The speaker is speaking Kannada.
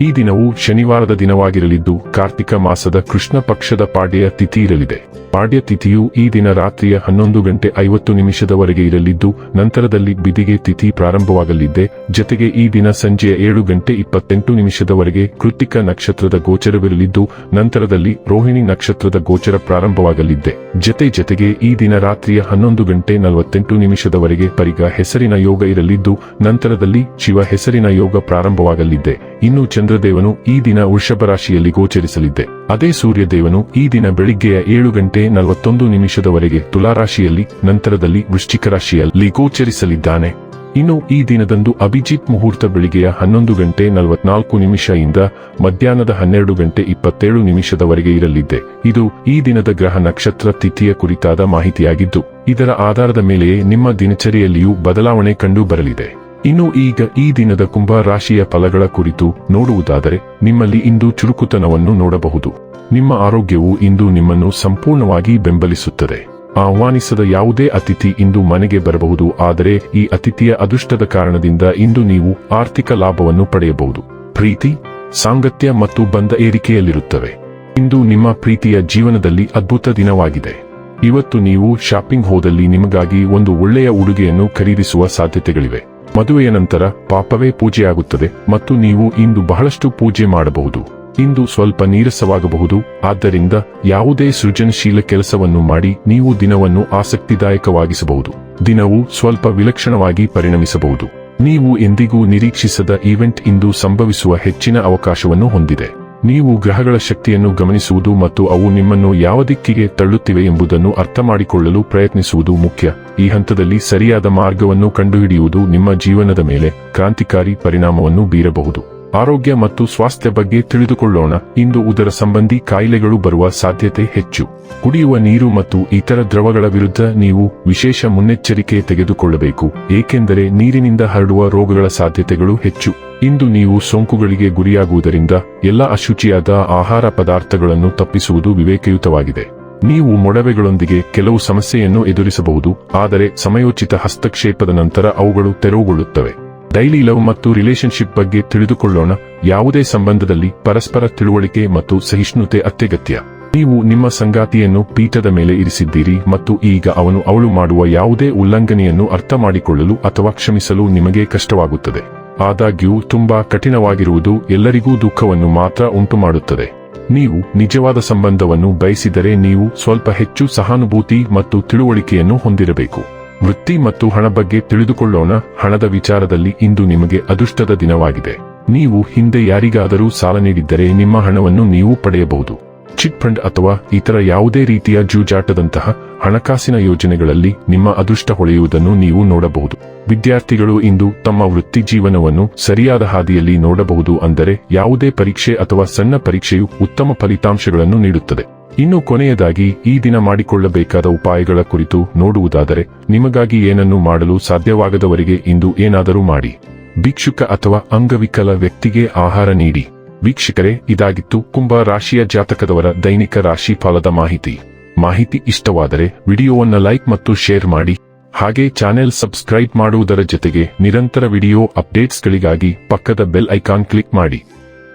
ಈ ದಿನವು ಶನಿವಾರದ ದಿನವಾಗಿರಲಿದ್ದು ಕಾರ್ತಿಕ ಮಾಸದ ಕೃಷ್ಣ ಪಕ್ಷದ ಪಾಡ್ಯ ತಿಥಿ ಇರಲಿದೆ. ಪಾಡ್ಯ ತಿಥಿಯು ಈ ದಿನ ರಾತ್ರಿಯ ಹನ್ನೊಂದು ಗಂಟೆ ಐವತ್ತು ನಿಮಿಷದವರೆಗೆ ಇರಲಿದ್ದು ನಂತರದಲ್ಲಿ ಬಿದಿಗೆ ತಿಥಿ ಪ್ರಾರಂಭವಾಗಲಿದೆ ಜತೆಗೆ ಈ ದಿನ ಸಂಜೆಯ ಏಳು ಗಂಟೆ ಇಪ್ಪತ್ತೆಂಟು ನಿಮಿಷದವರೆಗೆ ಕೃತಿಕ ನಕ್ಷತ್ರದ ಗೋಚರವಿರಲಿದ್ದು ನಂತರದಲ್ಲಿ ರೋಹಿಣಿ ನಕ್ಷತ್ರದ ಗೋಚರ ಪ್ರಾರಂಭವಾಗಲಿದೆ ಜತೆ ಜತೆಗೆ ಈ ದಿನ ರಾತ್ರಿಯ ಹನ್ನೊಂದು ಗಂಟೆ ನಲವತ್ತೆಂಟು ನಿಮಿಷದವರೆಗೆ ಪರಿಗ ಹೆಸರಿನ ಯೋಗ ಇರಲಿದ್ದು ನಂತರದಲ್ಲಿ ಶಿವ ಹೆಸರಿನ ಯೋಗ ಪ್ರಾರಂಭವಾಗಲಿದೆ ಇನ್ನು ಚಂದ್ರದೇವನು ಈ ದಿನ ವೃಷಭ ರಾಶಿಯಲ್ಲಿ ಗೋಚರಿಸಲಿದ್ದೆ. ಅದೇ ಸೂರ್ಯದೇವನು ಈ ದಿನ ಬೆಳಿಗ್ಗೆಯ ಏಳು ಗಂಟೆ ನಲವತ್ತೊಂದು ನಿಮಿಷದವರೆಗೆ ತುಲಾರಾಶಿಯಲ್ಲಿ ನಂತರದಲ್ಲಿ ವೃಶ್ಚಿಕ ರಾಶಿಯಲ್ಲಿ ಗೋಚರಿಸಲಿದ್ದಾನೆ. ಇನ್ನು ಈ ದಿನದಂದು ಅಭಿಜಿತ್ ಮುಹೂರ್ತ ಬೆಳಿಗ್ಗೆಯ ಹನ್ನೊಂದು ಗಂಟೆ ನಲವತ್ನಾಲ್ಕು ಇಂದ ಮಧ್ಯಾಹ್ನದ ಹನ್ನೆರಡು ಗಂಟೆ ಇಪ್ಪತ್ತೇಳು ನಿಮಿಷದವರೆಗೆ ಇರಲಿದ್ದೆ. ಇದು ಈ ದಿನದ ಗ್ರಹ ನಕ್ಷತ್ರ ತಿಥಿಯ ಕುರಿತಾದ ಮಾಹಿತಿಯಾಗಿದ್ದು, ಇದರ ಆಧಾರದ ಮೇಲೆಯೇ ನಿಮ್ಮ ದಿನಚರಿಯಲ್ಲಿಯೂ ಬದಲಾವಣೆ ಕಂಡು ಬರಲಿದೆ ಇನ್ನು ಈಗ ಈ ದಿನದ ಕುಂಭ ರಾಶಿಯ ಫಲಗಳ ಕುರಿತು ನೋಡುವುದಾದರೆ, ನಿಮ್ಮಲ್ಲಿ ಇಂದು ಚುರುಕುತನವನ್ನು ನೋಡಬಹುದು. ನಿಮ್ಮ ಆರೋಗ್ಯವು ಇಂದು ನಿಮ್ಮನ್ನು ಸಂಪೂರ್ಣವಾಗಿ ಬೆಂಬಲಿಸುತ್ತದೆ. ಆಹ್ವಾನಿಸದ ಯಾವುದೇ ಅತಿಥಿ ಇಂದು ಮನೆಗೆ ಬರಬಹುದು, ಆದರೆ ಈ ಅತಿಥಿಯ ಅದೃಷ್ಟದ ಕಾರಣದಿಂದ ಇಂದು ನೀವು ಆರ್ಥಿಕ ಲಾಭವನ್ನು ಪಡೆಯಬಹುದು. ಪ್ರೀತಿ, ಸಾಂಗತ್ಯ ಮತ್ತು ಬಂಧ ಏರಿಕೆಯಲ್ಲಿರುತ್ತವೆ. ಇಂದು ನಿಮ್ಮ ಪ್ರೀತಿಯ ಜೀವನದಲ್ಲಿ ಅದ್ಭುತ ದಿನವಾಗಿದೆ. ಇವತ್ತು ನೀವು ಶಾಪಿಂಗ್ ಹೋದಲ್ಲಿ ನಿಮಗಾಗಿ ಒಂದು ಒಳ್ಳೆಯ ಉಡುಗೆಯನ್ನು ಖರೀದಿಸುವ ಸಾಧ್ಯತೆಗಳಿವೆ. ಮದುವೆಯ ನಂತರ ಪಾಪವೇ ಪೂಜೆಯಾಗುತ್ತದೆ ಮತ್ತು ನೀವು ಇಂದು ಬಹಳಷ್ಟು ಪೂಜೆ ಮಾಡಬಹುದು. ಇಂದು ಸ್ವಲ್ಪ ನೀರಸವಾಗಬಹುದು, ಆದ್ದರಿಂದ ಯಾವುದೇ ಸೃಜನಶೀಲ ಕೆಲಸವನ್ನು ಮಾಡಿ ನೀವು ದಿನವನ್ನು ಆಸಕ್ತಿದಾಯಕವಾಗಿಸಬಹುದು. ದಿನವು ಸ್ವಲ್ಪ ವಿಲಕ್ಷಣವಾಗಿ ಪರಿಣಮಿಸಬಹುದು. ನೀವು ಎಂದಿಗೂ ನಿರೀಕ್ಷಿಸದ ಈವೆಂಟ್ ಇಂದು ಸಂಭವಿಸುವ ಹೆಚ್ಚಿನ ಅವಕಾಶವನ್ನು ಹೊಂದಿದೆ. ನೀವು ಗ್ರಹಗಳ ಶಕ್ತಿಯನ್ನು ಗಮನಿಸುವುದು ಮತ್ತು ಅವು ನಿಮ್ಮನ್ನು ಯಾವ ದಿಕ್ಕಿಗೆ ತಳ್ಳುತ್ತಿವೆ ಎಂಬುದನ್ನು ಅರ್ಥಮಾಡಿಕೊಳ್ಳಲು ಪ್ರಯತ್ನಿಸುವುದು ಮುಖ್ಯ. ಈ ಹಂತದಲ್ಲಿ ಸರಿಯಾದ ಮಾರ್ಗವನ್ನು ಕಂಡುಹಿಡಿಯುವುದು ನಿಮ್ಮ ಜೀವನದ ಮೇಲೆ ಕ್ರಾಂತಿಕಾರಿ ಪರಿಣಾಮವನ್ನು ಬೀರಬಹುದು. ಆರೋಗ್ಯ ಮತ್ತು ಸ್ವಾಸ್ಥ್ಯ ಬಗ್ಗೆ ತಿಳಿದುಕೊಳ್ಳೋಣ. ಇಂದು ಉದರ ಸಂಬಂಧಿ ಕಾಯಿಲೆಗಳು ಬರುವ ಸಾಧ್ಯತೆ ಹೆಚ್ಚು. ಕುಡಿಯುವ ನೀರು ಮತ್ತು ಇತರ ದ್ರವಗಳ ವಿರುದ್ಧ ನೀವು ವಿಶೇಷ ಮುನ್ನೆಚ್ಚರಿಕೆ ತೆಗೆದುಕೊಳ್ಳಬೇಕು. ಏಕೆಂದರೆ ನೀರಿನಿಂದ ಹರಡುವ ರೋಗಗಳ ಸಾಧ್ಯತೆಗಳು ಹೆಚ್ಚು. ಇಂದು ನೀವು ಸೋಂಕುಗಳಿಗೆ ಗುರಿಯಾಗುವುದರಿಂದ ಎಲ್ಲ ಅಶುಚಿಯಾದ ಆಹಾರ ಪದಾರ್ಥಗಳನ್ನು ತಪ್ಪಿಸುವುದು ವಿವೇಕಯುತವಾಗಿದೆ. ನೀವು ಮೊಡವೆಗಳೊಂದಿಗೆ ಕೆಲವು ಸಮಸ್ಯೆಯನ್ನು ಎದುರಿಸಬಹುದು, ಆದರೆ ಸಮಯೋಚಿತ ಹಸ್ತಕ್ಷೇಪದ ನಂತರ ಅವುಗಳು ತೆರವುಗೊಳ್ಳುತ್ತವೆ. ಡೈಲಿ ಲವ್ ಮತ್ತು ರಿಲೇಶನ್ಶಿಪ್ ಬಗ್ಗೆ ತಿಳಿದುಕೊಳ್ಳೋಣ. ಯಾವುದೇ ಸಂಬಂಧದಲ್ಲಿ ಪರಸ್ಪರ ತಿಳುವಳಿಕೆ ಮತ್ತು ಸಹಿಷ್ಣುತೆ ಅತ್ಯಗತ್ಯ. ನೀವು ನಿಮ್ಮ ಸಂಗಾತಿಯನ್ನು ಪೀಠದ ಮೇಲೆ ಇರಿಸಿದ್ದೀರಿ ಮತ್ತು ಈಗ ಅವನು ಅವಳು ಮಾಡುವ ಯಾವುದೇ ಉಲ್ಲಂಘನೆಯನ್ನು ಅರ್ಥ ಮಾಡಿಕೊಳ್ಳಲು ಅಥವಾ ಕ್ಷಮಿಸಲು ನಿಮಗೆ ಕಷ್ಟವಾಗುತ್ತದೆ. ಆದಾಗ್ಯೂ ತುಂಬಾ ಕಠಿಣವಾಗಿರುವುದು ಎಲ್ಲರಿಗೂ ದುಃಖವನ್ನು ಮಾತ್ರ ಉಂಟುಮಾಡುತ್ತದೆ. ನೀವು ನಿಜವಾದ ಸಂಬಂಧವನ್ನು ಬಯಸಿದರೆ ನೀವು ಸ್ವಲ್ಪ ಹೆಚ್ಚು ಸಹಾನುಭೂತಿ ಮತ್ತು ತಿಳುವಳಿಕೆಯನ್ನು ಹೊಂದಿರಬೇಕು. ವೃತ್ತಿ ಮತ್ತು ಹಣ ಬಗ್ಗೆ ತಿಳಿದುಕೊಳ್ಳೋಣ. ಹಣದ ವಿಚಾರದಲ್ಲಿ ಇಂದು ನಿಮಗೆ ಅದೃಷ್ಟದ ದಿನವಾಗಿದೆ. ನೀವು ಹಿಂದೆ ಯಾರಿಗಾದರೂ ಸಾಲ ನೀಡಿದ್ದರೆ ನಿಮ್ಮ ಹಣವನ್ನು ನೀವು ಪಡೆಯಬಹುದು. ಚಿಟ್ ಫಂಡ್ ಅಥವಾ ಇತರ ಯಾವುದೇ ರೀತಿಯ ಜೂಜಾಟದಂತಹ ಹಣಕಾಸಿನ ಯೋಜನೆಗಳಲ್ಲಿ ನಿಮ್ಮ ಅದೃಷ್ಟ ಹೊಳೆಯುವುದನ್ನು ನೀವು ನೋಡಬಹುದು. ವಿದ್ಯಾರ್ಥಿಗಳು ಇಂದು ತಮ್ಮ ವೃತ್ತಿ ಜೀವನವನ್ನು ಸರಿಯಾದ ಹಾದಿಯಲ್ಲಿ ನೋಡಬಹುದು ಅಂದರೆ ಯಾವುದೇ ಪರೀಕ್ಷೆ ಅಥವಾ ಸಣ್ಣ ಪರೀಕ್ಷೆಯು ಉತ್ತಮ ಫಲಿತಾಂಶಗಳನ್ನು ನೀಡುತ್ತದೆ. ಇನ್ನು ಕೊನೆಯದಾಗಿ ಈ ದಿನ ಮಾಡಿಕೊಳ್ಳಬೇಕಾದ ಉಪಾಯಗಳ ಕುರಿತು ನೋಡುವುದಾದರೆ, ನಿಮಗಾಗಿ ಏನನ್ನು ಮಾಡಲು ಸಾಧ್ಯವಾಗದವರಿಗೆ ಇಂದು ಏನಾದರೂ ಮಾಡಿ. ಭಿಕ್ಷುಕ ಅಥವಾ ಅಂಗವಿಕಲ ವ್ಯಕ್ತಿಗೆ ಆಹಾರ ನೀಡಿ. ವೀಕ್ಷಕರೇ, ಇದಾಗಿತ್ತು ಕುಂಭ ರಾಶಿಯ ಜಾತಕದವರ ದೈನಿಕ ರಾಶಿ ಫಲದ ಮಾಹಿತಿ. ಮಾಹಿತಿ ಇಷ್ಟವಾದರೆ ವಿಡಿಯೋವನ್ನು ಲೈಕ್ ಮತ್ತು ಶೇರ್ ಮಾಡಿ. ಹಾಗೆ ಚಾನೆಲ್ ಸಬ್ಸ್ಕ್ರೈಬ್ ಮಾಡುವುದರ ಜೊತೆಗೆ ನಿರಂತರ ವಿಡಿಯೋ ಅಪ್ಡೇಟ್ಸ್ಗಳಿಗಾಗಿ ಪಕ್ಕದ ಬೆಲ್ ಐಕಾನ್ ಕ್ಲಿಕ್ ಮಾಡಿ.